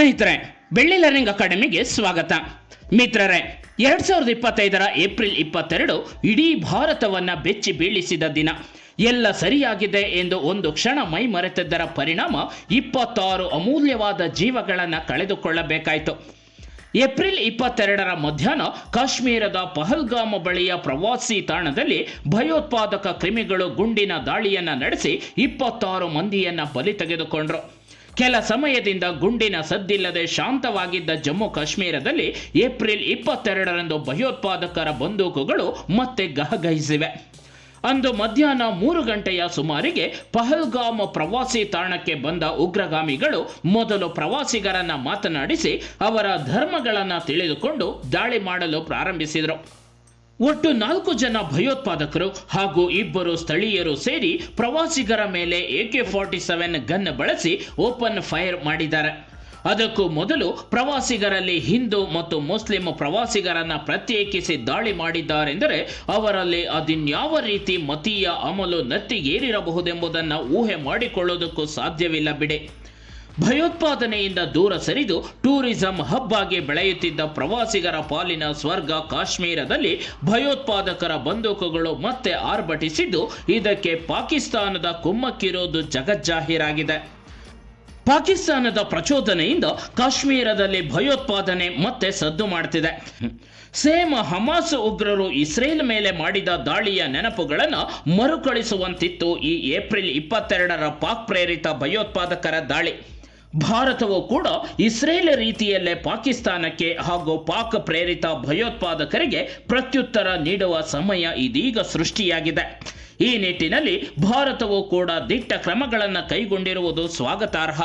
ಸ್ನೇಹಿತರೆ, ಬೆಳ್ಳಿ ಲರ್ನಿಂಗ್ ಅಕಾಡೆಮಿಗೆ ಸ್ವಾಗತ. ಮಿತ್ರರೇ, ಎರಡ್ ಸಾವಿರದ ಇಪ್ಪತ್ತೈದರ ಏಪ್ರಿಲ್ ಇಪ್ಪತ್ತೆರಡು ಇಡೀ ಭಾರತವನ್ನ ಬೆಚ್ಚಿ ಬೀಳಿಸಿದ ದಿನ. ಎಲ್ಲ ಸರಿಯಾಗಿದೆ ಎಂದು ಒಂದು ಕ್ಷಣ ಮೈ ಮರೆತಿದ್ದರ ಪರಿಣಾಮ ಇಪ್ಪತ್ತಾರು ಅಮೂಲ್ಯವಾದ ಜೀವಗಳನ್ನು ಕಳೆದುಕೊಳ್ಳಬೇಕಾಯಿತು. ಏಪ್ರಿಲ್ ಇಪ್ಪತ್ತೆರಡರ ಮಧ್ಯಾಹ್ನ ಕಾಶ್ಮೀರದ ಪಹಲ್ಗಾಮ ಬಳಿಯ ಪ್ರವಾಸಿ ತಾಣದಲ್ಲಿ ಭಯೋತ್ಪಾದಕ ಕ್ರಿಮಿಗಳು ಗುಂಡಿನ ದಾಳಿಯನ್ನ ನಡೆಸಿ ಇಪ್ಪತ್ತಾರು ಮಂದಿಯನ್ನು ಬಲಿ ತೆಗೆದುಕೊಂಡ್ರು. ಕೆಲ ಸಮಯದಿಂದ ಗುಂಡಿನ ಸದ್ದಿಲ್ಲದೆ ಶಾಂತವಾಗಿದ್ದ ಜಮ್ಮು ಕಾಶ್ಮೀರದಲ್ಲಿ ಏಪ್ರಿಲ್ ಇಪ್ಪತ್ತೆರಡರಂದು ಭಯೋತ್ಪಾದಕರ ಬಂದೂಕುಗಳು ಮತ್ತೆ ಗಹಗಹಿಸಿವೆ ಅಂದು ಮಧ್ಯಾಹ್ನ ಮೂರು ಗಂಟೆಯ ಸುಮಾರಿಗೆ ಪಹಲ್ಗಾಮ್ ಪ್ರವಾಸಿ ತಾಣಕ್ಕೆ ಬಂದ ಉಗ್ರಗಾಮಿಗಳು ಮೊದಲು ಪ್ರವಾಸಿಗರನ್ನ ಮಾತನಾಡಿಸಿ ಅವರ ಧರ್ಮಗಳನ್ನು ತಿಳಿದುಕೊಂಡು ದಾಳಿ ಮಾಡಲು ಪ್ರಾರಂಭಿಸಿದರು. ಒಟ್ಟು ನಾಲ್ಕು ಜನ ಭಯೋತ್ಪಾದಕರು ಹಾಗೂ ಇಬ್ಬರು ಸ್ಥಳೀಯರು ಸೇರಿ ಪ್ರವಾಸಿಗರ ಮೇಲೆ ಎಕೆ ಫಾರ್ಟಿ ಸೆವೆನ್ ಗನ್ ಬಳಸಿ ಓಪನ್ ಫೈರ್ ಮಾಡಿದ್ದಾರೆ. ಅದಕ್ಕೂ ಮೊದಲು ಪ್ರವಾಸಿಗರಲ್ಲಿ ಹಿಂದೂ ಮತ್ತು ಮುಸ್ಲಿಂ ಪ್ರವಾಸಿಗರನ್ನ ಪ್ರತ್ಯೇಕಿಸಿ ದಾಳಿ ಮಾಡಿದ್ದಾರೆಂದರೆ ಅವರಲ್ಲಿ ಅದಿನ್ಯಾವ ರೀತಿ ಮತೀಯ ಅಮಲು ನತ್ತಿಗೇರಿರಬಹುದೆಂಬುದನ್ನು ಊಹೆ ಮಾಡಿಕೊಳ್ಳೋದಕ್ಕೂ ಸಾಧ್ಯವಿಲ್ಲ ಬಿಡಿ. ಭಯೋತ್ಪಾದನೆಯಿಂದ ದೂರ ಸರಿದು ಟೂರಿಸಂ ಹಬ್ ಆಗಿ ಬೆಳೆಯುತ್ತಿದ್ದ ಪ್ರವಾಸಿಗರ ಪಾಲಿನ ಸ್ವರ್ಗ ಕಾಶ್ಮೀರದಲ್ಲಿ ಭಯೋತ್ಪಾದಕರ ಬಂದೂಕುಗಳು ಮತ್ತೆ ಆರ್ಭಟಿಸಿದ್ದು, ಇದಕ್ಕೆ ಪಾಕಿಸ್ತಾನದ ಕುಮ್ಮಕ್ಕಿರೋದು ಜಗಜ್ಜಾಹೀರಾಗಿದೆ. ಪಾಕಿಸ್ತಾನದ ಪ್ರಚೋದನೆಯಿಂದ ಕಾಶ್ಮೀರದಲ್ಲಿ ಭಯೋತ್ಪಾದನೆ ಮತ್ತೆ ಸದ್ದು ಮಾಡ್ತಿದೆ. ಸೇಮ ಹಮಾಸ್ ಉಗ್ರರು ಇಸ್ರೇಲ್ ಮೇಲೆ ಮಾಡಿದ ದಾಳಿಯ ನೆನಪುಗಳನ್ನು ಮರುಕಳಿಸುವಂತಿತ್ತು ಈ ಏಪ್ರಿಲ್ ಇಪ್ಪತ್ತೆರಡರ ಪಾಕ್ ಪ್ರೇರಿತ ಭಯೋತ್ಪಾದಕರ ದಾಳಿ. ಭಾರತವು ಕೂಡ ಇಸ್ರೇಲ್ ರೀತಿಯಲ್ಲೇ ಪಾಕಿಸ್ತಾನಕ್ಕೆ ಹಾಗೂ ಪಾಕ್ ಪ್ರೇರಿತ ಭಯೋತ್ಪಾದಕರಿಗೆ ಪ್ರತ್ಯುತ್ತರ ನೀಡುವ ಸಮಯ ಇದೀಗ ಸೃಷ್ಟಿಯಾಗಿದೆ. ಈ ನಿಟ್ಟಿನಲ್ಲಿ ಭಾರತವು ಕೂಡ ದಿಟ್ಟ ಕ್ರಮಗಳನ್ನು ಕೈಗೊಂಡಿರುವುದು ಸ್ವಾಗತಾರ್ಹ.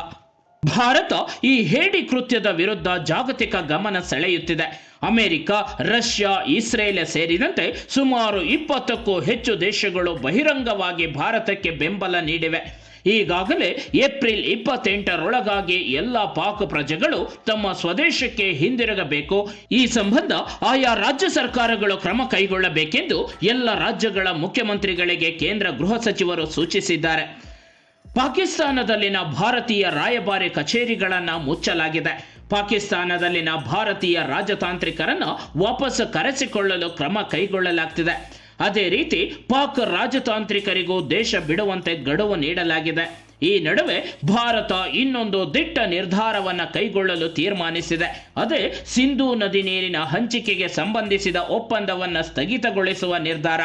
ಭಾರತ ಈ ಹೇಡಿ ಕೃತ್ಯದ ವಿರುದ್ಧ ಜಾಗತಿಕ ಗಮನ ಸೆಳೆಯುತ್ತಿದೆ. ಅಮೆರಿಕ, ರಷ್ಯಾ, ಇಸ್ರೇಲ್ ಸೇರಿದಂತೆ ಸುಮಾರು ಇಪ್ಪತ್ತಕ್ಕೂ ಹೆಚ್ಚು ದೇಶಗಳು ಬಹಿರಂಗವಾಗಿ ಭಾರತಕ್ಕೆ ಬೆಂಬಲ ನೀಡಿವೆ. ಈಗಾಗಲೇ ಏಪ್ರಿಲ್ ಇಪ್ಪತ್ತೆಂಟರೊಳಗಾಗಿ ಎಲ್ಲ ಪಾಕ್ ಪ್ರಜೆಗಳು ತಮ್ಮ ಸ್ವದೇಶಕ್ಕೆ ಹಿಂದಿರುಗಬೇಕು. ಈ ಸಂಬಂಧ ಆಯಾ ರಾಜ್ಯ ಸರ್ಕಾರಗಳು ಕ್ರಮ ಕೈಗೊಳ್ಳಬೇಕೆಂದು ಎಲ್ಲ ರಾಜ್ಯಗಳ ಮುಖ್ಯಮಂತ್ರಿಗಳಿಗೆ ಕೇಂದ್ರ ಗೃಹ ಸಚಿವರು ಸೂಚಿಸಿದ್ದಾರೆ. ಪಾಕಿಸ್ತಾನದಲ್ಲಿನ ಭಾರತೀಯ ರಾಯಭಾರಿ ಕಚೇರಿಗಳನ್ನು ಮುಚ್ಚಲಾಗಿದೆ. ಪಾಕಿಸ್ತಾನದಲ್ಲಿನ ಭಾರತೀಯ ರಾಜತಾಂತ್ರಿಕರನ್ನು ವಾಪಸ್ ಕರೆಸಿಕೊಳ್ಳಲು ಕ್ರಮ ಕೈಗೊಳ್ಳಲಾಗ್ತಿದೆ. ಅದೇ ರೀತಿ ಪಾಕ್ ರಾಜತಾಂತ್ರಿಕರಿಗೂ ದೇಶ ಬಿಡುವಂತೆ ಗಡುವು ನೀಡಲಾಗಿದೆ. ಈ ನಡುವೆ ಭಾರತ ಇನ್ನೊಂದು ದಿಟ್ಟ ನಿರ್ಧಾರವನ್ನು ಕೈಗೊಳ್ಳಲು ತೀರ್ಮಾನಿಸಿದೆ. ಅದೇ ಸಿಂಧೂ ನದಿ ನೀರಿನ ಹಂಚಿಕೆಗೆ ಸಂಬಂಧಿಸಿದ ಒಪ್ಪಂದವನ್ನು ಸ್ಥಗಿತಗೊಳಿಸುವ ನಿರ್ಧಾರ.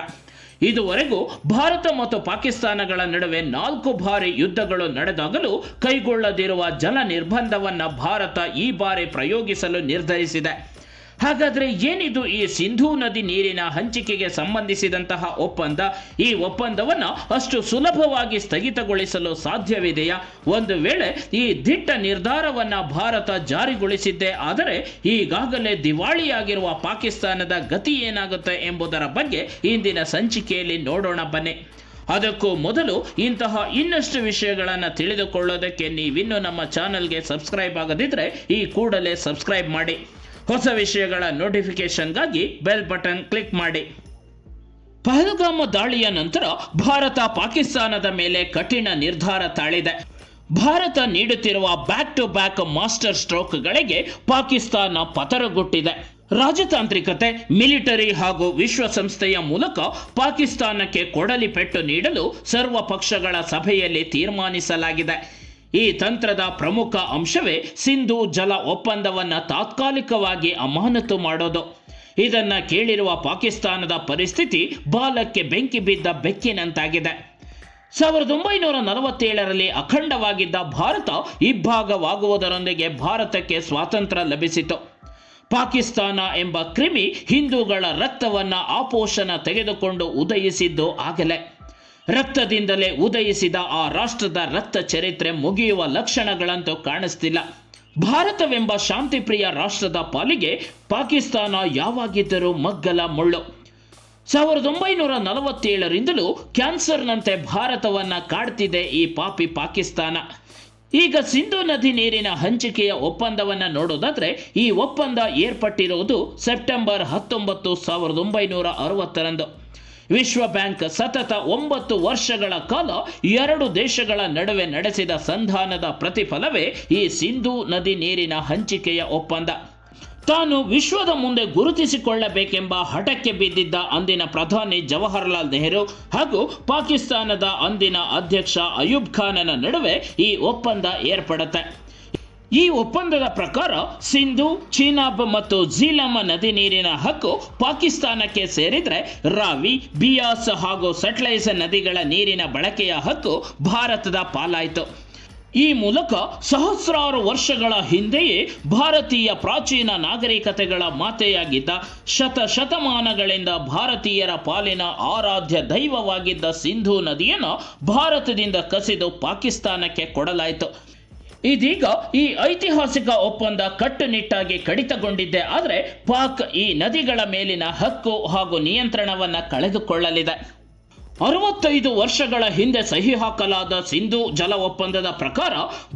ಇದುವರೆಗೂ ಭಾರತ ಮತ್ತು ಪಾಕಿಸ್ತಾನಗಳ ನಡುವೆ ನಾಲ್ಕು ಬಾರಿ ಯುದ್ಧಗಳು ನಡೆದಾಗಲೂ ಕೈಗೊಳ್ಳದಿರುವ ಜಲ ನಿರ್ಬಂಧವನ್ನು ಭಾರತ ಈ ಬಾರಿ ಪ್ರಯೋಗಿಸಲು ನಿರ್ಧರಿಸಿದೆ. ಹಾಗಾದ್ರೆ ಏನಿದು ಈ ಸಿಂಧೂ ನದಿ ನೀರಿನ ಹಂಚಿಕೆಗೆ ಸಂಬಂಧಿಸಿದಂತಹ ಒಪ್ಪಂದ? ಈ ಒಪ್ಪಂದವನ್ನು ಅಷ್ಟು ಸುಲಭವಾಗಿ ಸ್ಥಗಿತಗೊಳಿಸಲು ಸಾಧ್ಯವಿದೆಯಾ? ಒಂದು ವೇಳೆ ಈ ದಿಟ್ಟ ನಿರ್ಧಾರವನ್ನ ಭಾರತ ಜಾರಿಗೊಳಿಸಿದ್ದೆ ಆದರೆ ಈಗಾಗಲೇ ದಿವಾಳಿಯಾಗಿರುವ ಪಾಕಿಸ್ತಾನದ ಗತಿ ಏನಾಗುತ್ತೆ ಎಂಬುದರ ಬಗ್ಗೆ ಇಂದಿನ ಸಂಚಿಕೆಯಲ್ಲಿ ನೋಡೋಣ ಬನ್ನಿ. ಅದಕ್ಕೂ ಮೊದಲು ಇಂತಹ ಇನ್ನಷ್ಟು ವಿಷಯಗಳನ್ನು ತಿಳಿದುಕೊಳ್ಳೋದಕ್ಕೆ ನೀವಿನ್ನೂ ನಮ್ಮ ಚಾನಲ್ಗೆ ಸಬ್ಸ್ಕ್ರೈಬ್ ಆಗದಿದ್ದರೆ ಈ ಕೂಡಲೇ ಸಬ್ಸ್ಕ್ರೈಬ್ ಮಾಡಿ. ಹೊಸ ವಿಷಯಗಳ ನೋಟಿಫಿಕೇಶನ್ಗಾಗಿ ಬೆಲ್ ಬಟನ್ ಕ್ಲಿಕ್ ಮಾಡಿ. ಪಹಲ್ಗಾಮ ದಾಳಿಯ ನಂತರ ಭಾರತ ಪಾಕಿಸ್ತಾನದ ಮೇಲೆ ಕಠಿಣ ನಿರ್ಧಾರ ತಾಳಿದೆ. ಭಾರತ ನೀಡುತ್ತಿರುವ ಬ್ಯಾಕ್ ಟು ಬ್ಯಾಕ್ ಮಾಸ್ಟರ್ ಸ್ಟ್ರೋಕ್ಗಳಿಗೆ ಪಾಕಿಸ್ತಾನ ಪತರಗೊಟ್ಟಿದೆ. ರಾಜತಾಂತ್ರಿಕತೆ ಮಿಲಿಟರಿ ಹಾಗೂ ವಿಶ್ವಸಂಸ್ಥೆಯ ಮೂಲಕ ಪಾಕಿಸ್ತಾನಕ್ಕೆ ಕೊಡಲಿ ಪೆಟ್ಟು ನೀಡಲು ಸರ್ವ ಪಕ್ಷಗಳ ಸಭೆಯಲ್ಲಿ ತೀರ್ಮಾನಿಸಲಾಗಿದೆ. ಈ ತಂತ್ರದ ಪ್ರಮುಖ ಅಂಶವೇ ಸಿಂಧು ಜಲ ಒಪ್ಪಂದವನ್ನು ತಾತ್ಕಾಲಿಕವಾಗಿ ಅಮಾನತು ಮಾಡೋದು. ಇದನ್ನು ಕೇಳಿರುವ ಪಾಕಿಸ್ತಾನದ ಪರಿಸ್ಥಿತಿ ಬಾಲಕ್ಕೆ ಬೆಂಕಿ ಬಿದ್ದ ಬೆಕ್ಕಿನಂತಾಗಿದೆ. ಸಾವಿರದ ಒಂಬೈನೂರ ನಲವತ್ತೇಳರಲ್ಲಿ ಅಖಂಡವಾಗಿದ್ದ ಭಾರತ ಇಬ್ಬಾಗವಾಗುವುದರೊಂದಿಗೆ ಭಾರತಕ್ಕೆ ಸ್ವಾತಂತ್ರ್ಯ ಲಭಿಸಿತು. ಪಾಕಿಸ್ತಾನ ಎಂಬ ಕ್ರಿಮಿ ಹಿಂದೂಗಳ ರಕ್ತವನ್ನು ಆಪೋಷಣ ತೆಗೆದುಕೊಂಡು ಉದಯಿಸಿದ್ದು ಆಗಲೇ. ರಕ್ತದಿಂದಲೇ ಉದಯಿಸಿದ ಆ ರಾಷ್ಟ್ರದ ರಕ್ತ ಚರಿತ್ರೆ ಮುಗಿಯುವ ಲಕ್ಷಣಗಳಂತೂ ಕಾಣಿಸ್ತಿಲ್ಲ. ಭಾರತವೆಂಬ ಶಾಂತಿಪ್ರಿಯ ರಾಷ್ಟ್ರದ ಪಾಲಿಗೆ ಪಾಕಿಸ್ತಾನ ಯಾವಾಗಿದ್ದರೂ ಮಗ್ಗಲ ಮುಳ್ಳು. ಸಾವಿರದ ಒಂಬೈನೂರ ನಲವತ್ತೇಳರಿಂದಲೂ ಕ್ಯಾನ್ಸರ್ನಂತೆ ಭಾರತವನ್ನ ಕಾಡ್ತಿದೆ ಈ ಪಾಪಿ ಪಾಕಿಸ್ತಾನ. ಈಗ ಸಿಂಧು ನದಿ ನೀರಿನ ಹಂಚಿಕೆಯ ಒಪ್ಪಂದವನ್ನು ನೋಡೋದಾದ್ರೆ, ಈ ಒಪ್ಪಂದ ಏರ್ಪಟ್ಟಿರುವುದು ಸೆಪ್ಟೆಂಬರ್ ಹತ್ತೊಂಬತ್ತು ಸಾವಿರದ ಒಂಬೈನೂರ ಅರವತ್ತರಂದು. ವಿಶ್ವ ಬ್ಯಾಂಕ್ ಸತತ ಒಂಬತ್ತು ವರ್ಷಗಳ ಕಾಲ ಎರಡು ದೇಶಗಳ ನಡುವೆ ನಡೆಸಿದ ಸಂಧಾನದ ಪ್ರತಿಫಲವೇ ಈ ಸಿಂಧೂ ನದಿ ನೀರಿನ ಹಂಚಿಕೆಯ ಒಪ್ಪಂದ. ತಾನು ವಿಶ್ವದ ಮುಂದೆ ಗುರುತಿಸಿಕೊಳ್ಳಬೇಕೆಂಬ ಹಠಕ್ಕೆ ಬಿದ್ದಿದ್ದ ಅಂದಿನ ಪ್ರಧಾನಿ ಜವಾಹರ್ಲಾಲ್ ನೆಹರು ಹಾಗೂ ಪಾಕಿಸ್ತಾನದ ಅಂದಿನ ಅಧ್ಯಕ್ಷ ಅಯೂಬ್ ಖಾನನ ನಡುವೆ ಈ ಒಪ್ಪಂದ ಏರ್ಪಡುತ್ತೆ. ಈ ಒಪ್ಪಂದದ ಪ್ರಕಾರ ಸಿಂಧು, ಚೀನಾಬ್ ಮತ್ತು ಝೀಲಮ್ ನದಿ ನೀರಿನ ಹಕ್ಕು ಪಾಕಿಸ್ತಾನಕ್ಕೆ ಸೇರಿದರೆ ರಾವಿ, ಬಿಯಾಸ್ ಹಾಗೂ ಸಟ್ಲೈಸ್ ನದಿಗಳ ನೀರಿನ ಬಳಕೆಯ ಹಕ್ಕು ಭಾರತದ ಪಾಲಾಯಿತು. ಈ ಮೂಲಕ ಸಹಸ್ರಾರು ವರ್ಷಗಳ ಹಿಂದೆಯೇ ಭಾರತೀಯ ಪ್ರಾಚೀನ ನಾಗರಿಕತೆಗಳ ಮಾತೆಯಾಗಿದ್ದ ಶತ ಶತಮಾನಗಳಿಂದ ಭಾರತೀಯರ ಪಾಲಿನ ಆರಾಧ್ಯ ದೈವವಾಗಿದ್ದ ಸಿಂಧೂ ನದಿಯನ್ನು ಭಾರತದಿಂದ ಕಸಿದು ಪಾಕಿಸ್ತಾನಕ್ಕೆ ಕೊಡಲಾಯಿತು. ಇದೀಗ ಈ ಐತಿಹಾಸಿಕ ಒಪ್ಪಂದ ಕಟ್ಟುನಿಟ್ಟಾಗಿ ಕಡಿತಗೊಂಡಿದ್ದೆ, ಆದರೆ ಪಾಕ್ ಈ ನದಿಗಳ ಮೇಲಿನ ಹಕ್ಕು ಹಾಗೂ ನಿಯಂತ್ರಣವನ್ನು ಕಳೆದುಕೊಳ್ಳಲಿದೆ. ಅರವತ್ತೈದು ವರ್ಷಗಳ ಹಿಂದೆ ಸಹಿ ಹಾಕಲಾದ ಸಿಂಧು ಜಲ ಒಪ್ಪಂದದ ಪ್ರಕಾರ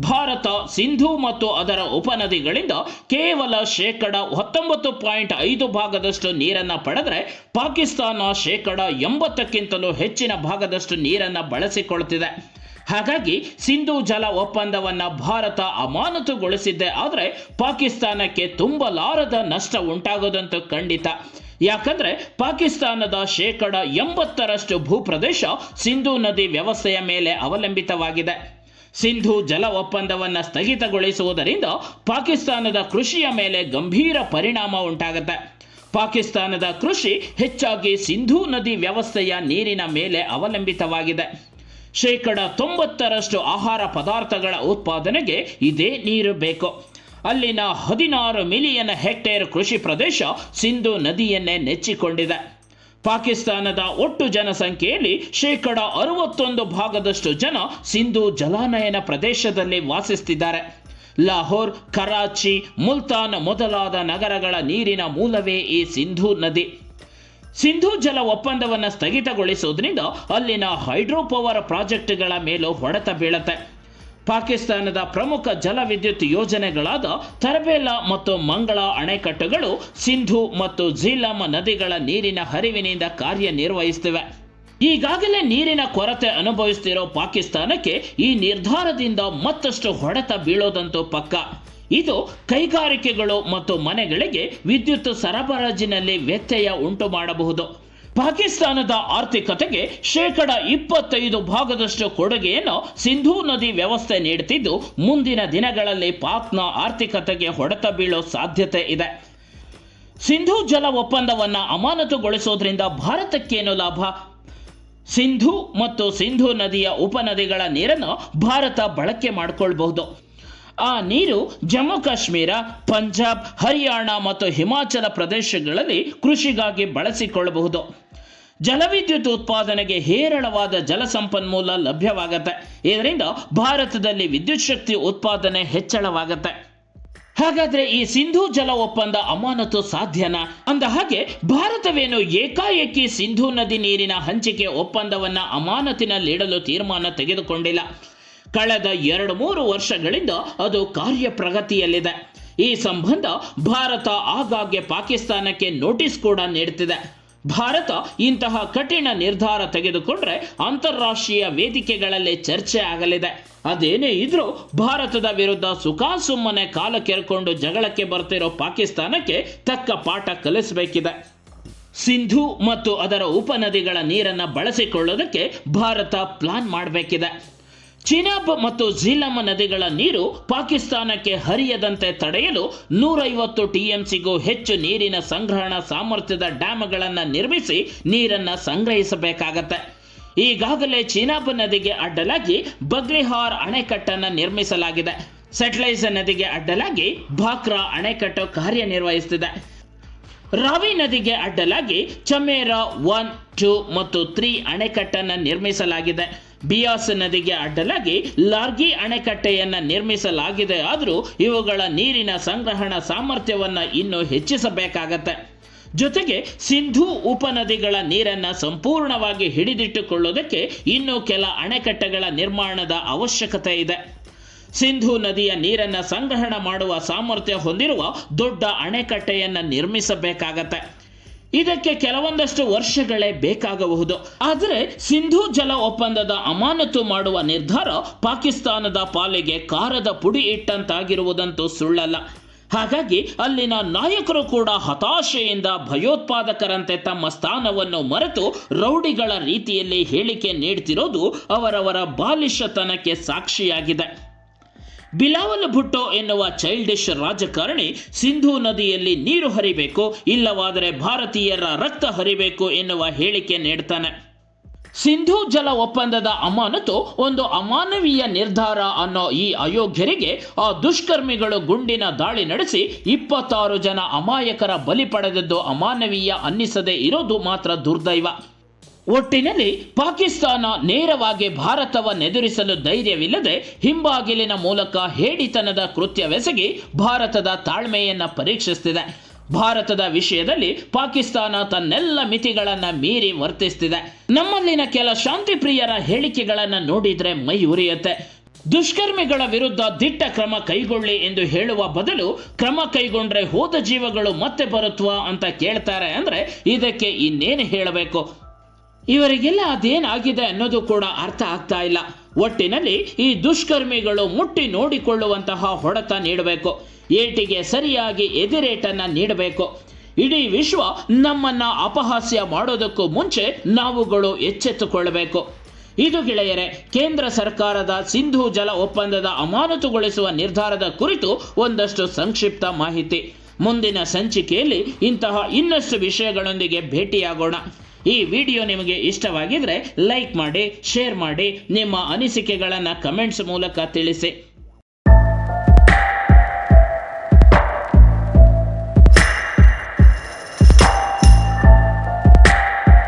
ಭಾರತ, ಸಿಂಧು ಮತ್ತು ಅದರ ಉಪನದಿಗಳಿಂದ ಕೇವಲ ಶೇಕಡ ಹತ್ತೊಂಬತ್ತು ಪಾಯಿಂಟ್ ಐದು ಭಾಗದಷ್ಟು ನೀರನ್ನ ಪಡೆದರೆ ಪಾಕಿಸ್ತಾನ ಶೇಕಡ ಎಂಬತ್ತಕ್ಕಿಂತಲೂ ಹೆಚ್ಚಿನ ಭಾಗದಷ್ಟು ನೀರನ್ನ ಬಳಸಿಕೊಳ್ತಿದೆ. ಹಾಗಾಗಿ ಸಿಂಧು ಜಲ ಒಪ್ಪಂದವನ್ನ ಭಾರತ ಅಮಾನತುಗೊಳಿಸಿದ್ದೆ ಆದರೆ ಪಾಕಿಸ್ತಾನಕ್ಕೆ ತುಂಬಲಾರದ ನಷ್ಟ ಉಂಟಾಗೋದಂತೂ ಖಂಡಿತ. ಯಾಕಂದ್ರೆ ಪಾಕಿಸ್ತಾನದ ಶೇಕಡ ಎಂಬತ್ತರಷ್ಟು ಭೂಪ್ರದೇಶ ಸಿಂಧೂ ನದಿ ವ್ಯವಸ್ಥೆಯ ಮೇಲೆ ಅವಲಂಬಿತವಾಗಿದೆ. ಸಿಂಧು ಜಲ ಒಪ್ಪಂದವನ್ನು ಸ್ಥಗಿತಗೊಳಿಸುವುದರಿಂದ ಪಾಕಿಸ್ತಾನದ ಕೃಷಿಯ ಮೇಲೆ ಗಂಭೀರ ಪರಿಣಾಮ ಉಂಟಾಗುತ್ತೆ. ಪಾಕಿಸ್ತಾನದ ಕೃಷಿ ಹೆಚ್ಚಾಗಿ ಸಿಂಧೂ ನದಿ ವ್ಯವಸ್ಥೆಯ ನೀರಿನ ಮೇಲೆ ಅವಲಂಬಿತವಾಗಿದೆ. ಶೇಕಡ ತೊಂಬತ್ತರಷ್ಟು ಆಹಾರ ಪದಾರ್ಥಗಳ ಉತ್ಪಾದನೆಗೆ ಇದೇ ನೀರು ಬೇಕು. ಅಲ್ಲಿನ ಹದಿನಾರು ಮಿಲಿಯನ್ ಹೆಕ್ಟೇರ್ ಕೃಷಿ ಪ್ರದೇಶ ಸಿಂಧು ನದಿಯನ್ನೇ ನೆಚ್ಚಿಕೊಂಡಿದೆ. ಪಾಕಿಸ್ತಾನದ ಒಟ್ಟು ಜನಸಂಖ್ಯೆಯಲ್ಲಿ ಶೇಕಡ ಅರವತ್ತೊಂದು ಭಾಗದಷ್ಟು ಜನ ಸಿಂಧು ಜಲಾನಯನ ಪ್ರದೇಶದಲ್ಲಿ ವಾಸಿಸ್ತಿದ್ದಾರೆ ಲಾಹೋರ್, ಕರಾಚಿ, ಮುಲ್ತಾನ್ ಮೊದಲಾದ ನಗರಗಳ ನೀರಿನ ಮೂಲವೇ ಈ ಸಿಂಧೂ ನದಿ. ಸಿಂಧೂ ಜಲ ಒಪ್ಪಂದವನ್ನು ಸ್ಥಗಿತಗೊಳಿಸುವುದರಿಂದ ಅಲ್ಲಿನ ಹೈಡ್ರೋ ಪವರ್ ಪ್ರಾಜೆಕ್ಟ್ಗಳ ಮೇಲೂ ಹೊಡೆತ ಬೀಳತ್ತೆ. ಪಾಕಿಸ್ತಾನದ ಪ್ರಮುಖ ಜಲವಿದ್ಯುತ್ ಯೋಜನೆಗಳಾದ ತರಬೇಲಾ ಮತ್ತು ಮಂಗಳ ಅಣೆಕಟ್ಟುಗಳು ಸಿಂಧು ಮತ್ತು ಝೀಲಂ ನದಿಗಳ ನೀರಿನ ಹರಿವಿನಿಂದ ಕಾರ್ಯನಿರ್ವಹಿಸುತ್ತಿವೆ ಈಗಾಗಲೇ ನೀರಿನ ಕೊರತೆ ಅನುಭವಿಸುತ್ತಿರೋ ಪಾಕಿಸ್ತಾನಕ್ಕೆ ಈ ನಿರ್ಧಾರದಿಂದ ಮತ್ತಷ್ಟು ಹೊಡೆತ ಬೀಳೋದಂತೂ ಪಕ್ಕ. ಇದು ಕೈಗಾರಿಕೆಗಳು ಮತ್ತು ಮನೆಗಳಿಗೆ ವಿದ್ಯುತ್ ಸರಬರಾಜಿನಲ್ಲಿ ವ್ಯತ್ಯಯ ಉಂಟು ಮಾಡಬಹುದು. ಪಾಕಿಸ್ತಾನದ ಆರ್ಥಿಕತೆಗೆ ಶೇಕಡ ಇಪ್ಪತ್ತೈದು ಭಾಗದಷ್ಟು ಕೊಡುಗೆಯನ್ನು ಸಿಂಧೂ ನದಿ ವ್ಯವಸ್ಥೆ ನೀಡುತ್ತಿದ್ದು, ಮುಂದಿನ ದಿನಗಳಲ್ಲಿ ಪಾಕ್ನ ಆರ್ಥಿಕತೆಗೆ ಹೊಡೆತ ಬೀಳೋ ಸಾಧ್ಯತೆ ಇದೆ. ಸಿಂಧೂ ಜಲ ಒಪ್ಪಂದವನ್ನು ಅಮಾನತುಗೊಳಿಸೋದ್ರಿಂದ ಭಾರತಕ್ಕೇನು ಲಾಭ? ಸಿಂಧು ಮತ್ತು ಸಿಂಧೂ ನದಿಯ ಉಪನದಿಗಳ ನೀರನ್ನು ಭಾರತ ಬಳಕೆ ಮಾಡಿಕೊಳ್ಬಹುದು. ಆ ನೀರು ಜಮ್ಮು ಕಾಶ್ಮೀರ, ಪಂಜಾಬ್, ಹರಿಯಾಣ ಮತ್ತು ಹಿಮಾಚಲ ಪ್ರದೇಶಗಳಲ್ಲಿ ಕೃಷಿಗಾಗಿ ಬಳಸಿಕೊಳ್ಳಬಹುದು. ಜಲವಿದ್ಯುತ್ ಉತ್ಪಾದನೆಗೆ ಹೇರಳವಾದ ಜಲಸಂಪನ್ಮೂಲ ಲಭ್ಯವಾಗುತ್ತೆ. ಇದರಿಂದ ಭಾರತದಲ್ಲಿ ವಿದ್ಯುತ್ ಶಕ್ತಿ ಉತ್ಪಾದನೆ ಹೆಚ್ಚಳವಾಗುತ್ತೆ. ಹಾಗಾದ್ರೆ ಈ ಸಿಂಧೂ ಜಲ ಒಪ್ಪಂದ ಅಮಾನತು ಸಾಧ್ಯನಾ? ಅಂದ ಹಾಗೆ ಭಾರತವೇನು ಏಕಾಏಕಿ ಸಿಂಧೂ ನದಿ ನೀರಿನ ಹಂಚಿಕೆ ಒಪ್ಪಂದವನ್ನ ಅಮಾನತಿನಲ್ಲಿಡಲು ತೀರ್ಮಾನ ತೆಗೆದುಕೊಂಡಿಲ್ಲ. ಕಳೆದ ಎರಡು ಮೂರು ವರ್ಷಗಳಿಂದ ಅದು ಕಾರ್ಯಪ್ರಗತಿಯಲ್ಲಿದೆ. ಈ ಸಂಬಂಧ ಭಾರತ ಆಗಾಗ್ಗೆ ಪಾಕಿಸ್ತಾನಕ್ಕೆ ನೋಟಿಸ್ ಕೂಡ ನೀಡುತ್ತಿದೆ ಭಾರತ ಇಂತಹ ಕಠಿಣ ನಿರ್ಧಾರ ತೆಗೆದುಕೊಂಡ್ರೆ ಅಂತಾರಾಷ್ಟ್ರೀಯ ವೇದಿಕೆಗಳಲ್ಲಿ ಚರ್ಚೆ ಆಗಲಿದೆ. ಅದೇನೇ ಇದ್ರೂ ಭಾರತದ ವಿರುದ್ಧ ಸುಖಾಸುಮ್ಮನೆ ಕಾಲ ಕೆರ್ಕೊಂಡು ಜಗಳಕ್ಕೆ ಬರ್ತಿರೋ ಪಾಕಿಸ್ತಾನಕ್ಕೆ ತಕ್ಕ ಪಾಠ ಕಲಿಸಬೇಕಿದೆ. ಸಿಂಧು ಮತ್ತು ಅದರ ಉಪನದಿಗಳ ನೀರನ್ನು ಬಳಸಿಕೊಳ್ಳೋದಕ್ಕೆ ಭಾರತ ಪ್ಲಾನ್ ಮಾಡಬೇಕಿದೆ. ಚಿನಾಬ್ ಮತ್ತು ಝೀಲಮ್ ನದಿಗಳ ನೀರು ಪಾಕಿಸ್ತಾನಕ್ಕೆ ಹರಿಯದಂತೆ ತಡೆಯಲು ನೂರೈವತ್ತು ಟಿಎಂಸಿಗೂ ಹೆಚ್ಚು ನೀರಿನ ಸಂಗ್ರಹಣಾ ಸಾಮರ್ಥ್ಯದ ಡ್ಯಾಮ್ಗಳನ್ನು ನಿರ್ಮಿಸಿ ನೀರನ್ನು ಸಂಗ್ರಹಿಸಬೇಕಾಗತ್ತೆ. ಈಗಾಗಲೇ ಚಿನಾಬ್ ನದಿಗೆ ಅಡ್ಡಲಾಗಿ ಬಗ್ರಿಹಾರ್ ಅಣೆಕಟ್ಟನ್ನು ನಿರ್ಮಿಸಲಾಗಿದೆ. ಸೆಟ್ಲೈಸ್ ನದಿಗೆ ಅಡ್ಡಲಾಗಿ ಭಾಕ್ರಾ ಅಣೆಕಟ್ಟು ಕಾರ್ಯನಿರ್ವಹಿಸುತ್ತಿದೆ ರಾವಿ ನದಿಗೆ ಅಡ್ಡಲಾಗಿ ಚಮೇರಾ ಒನ್, ಟೂ ಮತ್ತು ತ್ರೀ ಅಣೆಕಟ್ಟನ್ನು ನಿರ್ಮಿಸಲಾಗಿದೆ. ಬಿಯಾಸ್ ನದಿಗೆ ಅಡ್ಡಲಾಗಿ ಲಾರ್ಗಿ ಅಣೆಕಟ್ಟೆಯನ್ನು ನಿರ್ಮಿಸಲಾಗಿದೆ. ಆದರೂ ಇವುಗಳ ನೀರಿನ ಸಂಗ್ರಹಣ ಸಾಮರ್ಥ್ಯವನ್ನು ಇನ್ನೂ ಹೆಚ್ಚಿಸಬೇಕಾಗತ್ತೆ. ಜೊತೆಗೆ ಸಿಂಧೂ ಉಪನದಿಗಳ ನೀರನ್ನು ಸಂಪೂರ್ಣವಾಗಿ ಹಿಡಿದಿಟ್ಟುಕೊಳ್ಳೋದಕ್ಕೆ ಇನ್ನೂ ಕೆಲ ಅಣೆಕಟ್ಟೆಗಳ ನಿರ್ಮಾಣದ ಅವಶ್ಯಕತೆ ಇದೆ. ಸಿಂಧೂ ನದಿಯ ನೀರನ್ನು ಸಂಗ್ರಹಣ ಮಾಡುವ ಸಾಮರ್ಥ್ಯ ಹೊಂದಿರುವ ದೊಡ್ಡ ಅಣೆಕಟ್ಟೆಯನ್ನು ನಿರ್ಮಿಸಬೇಕಾಗತ್ತೆ. ಇದಕ್ಕೆ ಕೆಲವೊಂದಷ್ಟು ವರ್ಷಗಳೇ ಬೇಕಾಗಬಹುದು. ಆದರೆ ಸಿಂಧೂ ಜಲ ಒಪ್ಪಂದದ ಅಮಾನತು ಮಾಡುವ ನಿರ್ಧಾರ ಪಾಕಿಸ್ತಾನದ ಪಾಲಿಗೆ ಕಾರದ ಪುಡಿ ಇಟ್ಟಂತಾಗಿರುವುದಂತೂ ಸುಳ್ಳಲ್ಲ. ಹಾಗಾಗಿ ಅಲ್ಲಿನ ನಾಯಕರು ಕೂಡ ಹತಾಶೆಯಿಂದ ಭಯೋತ್ಪಾದಕರಂತೆ ತಮ್ಮ ಸ್ಥಾನವನ್ನು ಮರೆತು ರೌಡಿಗಳ ರೀತಿಯಲ್ಲಿ ಹೇಳಿಕೆ ನೀಡ್ತಿರೋದು ಅವರವರ ಬಾಲಿಶತನಕ್ಕೆ ಸಾಕ್ಷಿಯಾಗಿದೆ. ಬಿಲಾವಲ್ ಭುಟ್ಟೋ ಎನ್ನುವ ಚೈಲ್ಡಿಶ್ ರಾಜಕಾರಣಿ ಸಿಂಧೂ ನದಿಯಲ್ಲಿ ನೀರು ಹರಿಬೇಕು, ಇಲ್ಲವಾದರೆ ಭಾರತೀಯರ ರಕ್ತ ಹರಿಬೇಕು ಎನ್ನುವ ಹೇಳಿಕೆ ನೀಡ್ತಾನೆ. ಸಿಂಧು ಜಲ ಒಪ್ಪಂದದ ಅಮಾನತು ಒಂದು ಅಮಾನವೀಯ ನಿರ್ಧಾರ ಅನ್ನೋ ಈ ಅಯೋಗ್ಯರಿಗೆ ಆ ದುಷ್ಕರ್ಮಿಗಳು ಗುಂಡಿನ ದಾಳಿ ನಡೆಸಿ ಇಪ್ಪತ್ತಾರು ಜನ ಅಮಾಯಕರ ಬಲಿ ಪಡೆದದ್ದು ಅಮಾನವೀಯ ಅನ್ನಿಸದೇ ಇರೋದು ಮಾತ್ರ ದುರ್ದೈವ. ಒಟ್ಟಿನಲ್ಲಿ ಪಾಕಿಸ್ತಾನ ನೇರವಾಗಿ ಭಾರತವನ್ನೆದುರಿಸಲು ಧೈರ್ಯವಿಲ್ಲದೆ ಹಿಂಬಾಗಿಲಿನ ಮೂಲಕ ಹೇಡಿತನದ ಕೃತ್ಯವೆಸಗಿ ಭಾರತದ ತಾಳ್ಮೆಯನ್ನ ಪರೀಕ್ಷಿಸುತ್ತಿದೆ ಭಾರತದ ವಿಷಯದಲ್ಲಿ ಪಾಕಿಸ್ತಾನ ತನ್ನೆಲ್ಲ ಮಿತಿಗಳನ್ನು ಮೀರಿ ವರ್ತಿಸ್ತಿದೆ. ನಮ್ಮಲ್ಲಿನ ಕೆಲ ಶಾಂತಿ ಪ್ರಿಯರ ಹೇಳಿಕೆಗಳನ್ನ ನೋಡಿದ್ರೆ ಮೈ ಉರಿಯುತ್ತೆ. ದುಷ್ಕರ್ಮಿಗಳ ವಿರುದ್ಧ ದಿಟ್ಟ ಕ್ರಮ ಕೈಗೊಳ್ಳಿ ಎಂದು ಹೇಳುವ ಬದಲು ಕ್ರಮ ಕೈಗೊಂಡ್ರೆ ಹೋದ ಜೀವಗಳು ಮತ್ತೆ ಬರುತ್ತವಾ ಅಂತ ಕೇಳ್ತಾರೆ ಅಂದ್ರೆ ಇದಕ್ಕೆ ಇನ್ನೇನು ಹೇಳಬೇಕು? ಇವರಿಗೆಲ್ಲ ಅದೇನಾಗಿದೆ ಅನ್ನೋದು ಕೂಡ ಅರ್ಥ ಆಗ್ತಾ ಇಲ್ಲ. ಒಟ್ಟಿನಲ್ಲಿ ಈ ದುಷ್ಕರ್ಮಿಗಳು ಮುಟ್ಟಿ ನೋಡಿಕೊಳ್ಳುವಂತಹ ಹೊಡೆತ ನೀಡಬೇಕು. ಏಟಿಗೆ ಸರಿಯಾಗಿ ಎದಿರೇಟನ್ನ ನೀಡಬೇಕು. ಇಡೀ ವಿಶ್ವ ನಮ್ಮನ್ನ ಅಪಹಾಸ್ಯ ಮಾಡೋದಕ್ಕೂ ಮುಂಚೆ ನಾವುಗಳು ಎಚ್ಚೆತ್ತುಕೊಳ್ಳಬೇಕು. ಇದು ಗೆಳೆಯರೆ, ಕೇಂದ್ರ ಸರ್ಕಾರದ ಸಿಂಧು ಜಲ ಒಪ್ಪಂದದ ಅಮಾನತುಗೊಳಿಸುವ ನಿರ್ಧಾರದ ಕುರಿತು ಒಂದಷ್ಟು ಸಂಕ್ಷಿಪ್ತ ಮಾಹಿತಿ. ಮುಂದಿನ ಸಂಚಿಕೆಯಲ್ಲಿ ಇಂತಹ ಇನ್ನಷ್ಟು ವಿಷಯಗಳೊಂದಿಗೆ ಭೇಟಿಯಾಗೋಣ. ಈ ವಿಡಿಯೋ ನಿಮಗೆ ಇಷ್ಟವಾಗಿದ್ರೆ ಲೈಕ್ ಮಾಡಿ ಶೇರ್ ಮಾಡಿ ನಿಮ್ಮ ಅನಿಸಿಕೆಗಳನ್ನು ಕಮೆಂಟ್ಸ್ ಮೂಲಕ ತಿಳಿಸಿ.